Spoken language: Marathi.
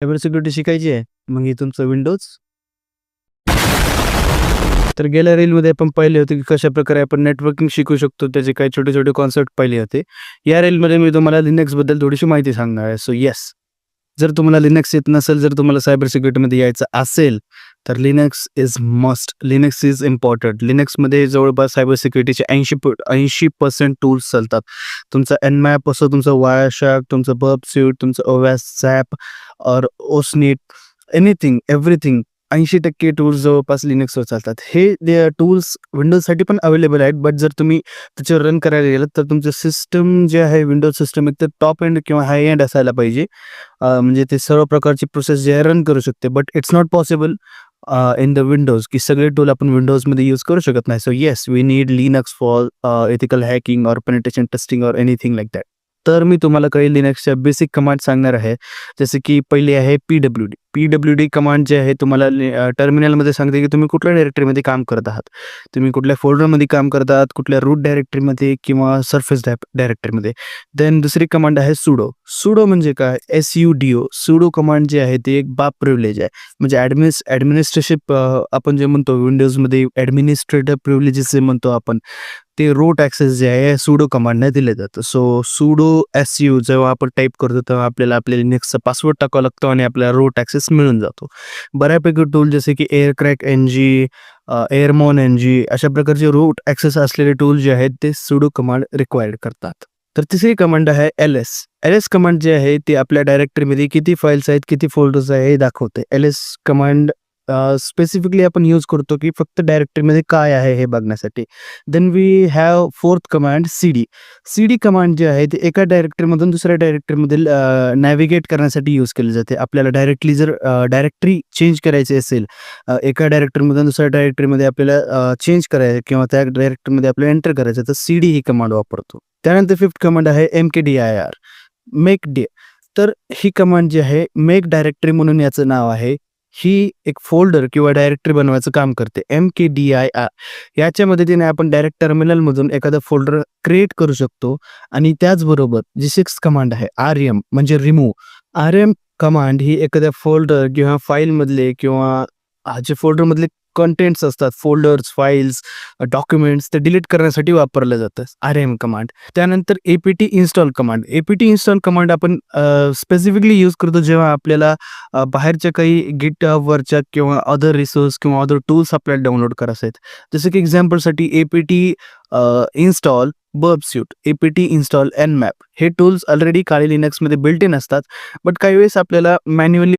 सायबर सिक्युरिटी शिकायची आहे. मग ही तुमचं विंडोज तर गेल्या रीलमध्ये आपण पाहिले होते की कशा प्रकारे आपण नेटवर्किंग शिकू शकतो. त्याचे काही छोटे छोटे कॉन्सेप्ट पाहिले होते. या रीलमध्ये मी तुम्हाला लिनक्सबद्दल थोडीशी माहिती सांगणार आहे. सो येस जर तुम्हाला लिनक्स येत नसेल जर तुम्हाला सायबर सिक्युरिटीमध्ये यायचं असेल तर Linux is must Linux is important लिनक्समध्ये जवळपास सायबर सिक्युरिटीचे ऐंशी ऐंशी पर्सेंट टूल्स चालतात. तुमचा एन मॅप असो तुमचं वायशाक तुमचं बर्ब स्यूट तुमचं ओवॅस सॅप और ओसनीट एनिथिंग एव्हरीथिंग ऐंशी टक्के टूल्स जवळपास लिनक्सवर चालतात. हे टूल्स विंडोजसाठी पण अवेलेबल आहेत बट जर तुम्ही त्याच्यावर रन करायला गेलं तर तुमचं सिस्टम जे आहे विंडोज सिस्टम एक तर टॉप एंड किंवा हाय एंड असायला पाहिजे. म्हणजे ते सर्व प्रकारची प्रोसेस जे आहे रन करू शकते but it's not possible in the Windows की सगळे टूल आपण विंडोजमध्ये यूज करू शकत नाही. So yes we need Linux for ethical hacking or penetration testing or anything like that तर मी तुम्हाला काही लिनक्सच्या बेसिक कमांड सांगणार आहे. जसे की पहिली आहे P W D P W D command जे आहे तुम्हाला टर्मिनलमध्ये सांगते की तुम्ही कुठल्या डायरेक्टरीमध्ये काम करत आहात. तुम्ही कुठल्या फोल्डरमध्ये काम करत आहात कुठल्या रूट डायरेक्टरीमध्ये किंवा सरफेस डायरेक्टरीमध्ये देन दुसरी कमांड आहे सुडो सुडो म्हणजे काय? S U D O sudo command जे आहे ते एक बाप प्रिव्हिलेज आहे. म्हणजे ॲडमिनिस ॲडमिनिस्ट्रेशिप आपण जे म्हणतो विंडोजमध्ये ॲडमिनिस्ट्रेटिव्ह प्रिव्हिलेजेस जे म्हणतो आपण ते रोट ॲक्सेस जे आहे सुडो कमांडने दिले जातं. सो सुडो एस यू जेव्हा आपण टाईप करतो तेव्हा आपल्याला आपल्या लिनक्सचा पासवर्ड टाकावा लागतो आणि आपल्याला रोट ॲक्सेस मिळून जातो. बऱ्यापैकी टूल जसे की air crack N G airmon N G अशा प्रकारचे रूट ॲक्सेस असलेले टूल जे आहेत ते सुडो कमांड रिक्वायर्ड करतात. तर तिसरी कमांड आहे L S L S command जे आहे ते आपल्या डायरेक्टरीमध्ये किती फाईल्स आहेत किती फोल्डर्स आहे हे दाखवते. एल एस कमांड स्पेसिफिकली आपण यूज करतो की फक्त डायरेक्टरीमध्ये काय आहे हे बघण्यासाठी. Then we have fourth command C D C D command जे आहे ते एका डायरेक्टरीमधून दुसऱ्या डायरेक्टरीमध्ये नॅव्हिगेट करण्यासाठी यूज केली जाते. आपल्याला डायरेक्टली जर डायरेक्टरी चेंज करायची असेल एका डायरेक्टरीमधून दुसऱ्या डायरेक्टरीमध्ये आपल्याला चेंज करायचं किंवा त्या डायरेक्टरीमध्ये आपल्याला एंटर करायचं तर सी डी ही कमांड वापरतो. त्यानंतर फिफ्थ कमांड आहे M K D I R make D तर ही कमांड जी आहे मेक डायरेक्टरी म्हणून याचं नाव आहे. ही एक फोल्डर किंवा डायरेक्टरी बनवायचं काम करते. M K D I R याच्या मदतीने आपण डायरेक्ट टर्मिनलमधून एखादं फोल्डर क्रिएट करू शकतो. आणि त्याचबरोबर जी सिक्स कमांड आहे आर एम म्हणजे रिमूव्ह आर एम कमांड ही एखाद्या फोल्डर किंवा फाईलमधले किंवा हा जे फोल्डरमधले कंटेंट्स असतात फोल्डर्स फाईल्स डॉक्युमेंट्स ते डिलीट करण्यासाठी वापरलं जातं. आर एम कमांड त्यानंतर A P T install command A P T install command आपण स्पेसिफिकली यूज करतो जेव्हा आपल्याला बाहेरच्या काही गिट वरच्या किंवा अदर रिसोर्स किंवा अदर टूल्स आपल्याला डाउनलोड करायचे आहेत. जसं की एक्झाम्पलसाठी A P T install burp suite A P T install N map हे टूल्स ऑलरेडी काळी लिनक्समध्ये बिल्ट इन असतात बट काही वेळेस आपल्याला मॅन्युअली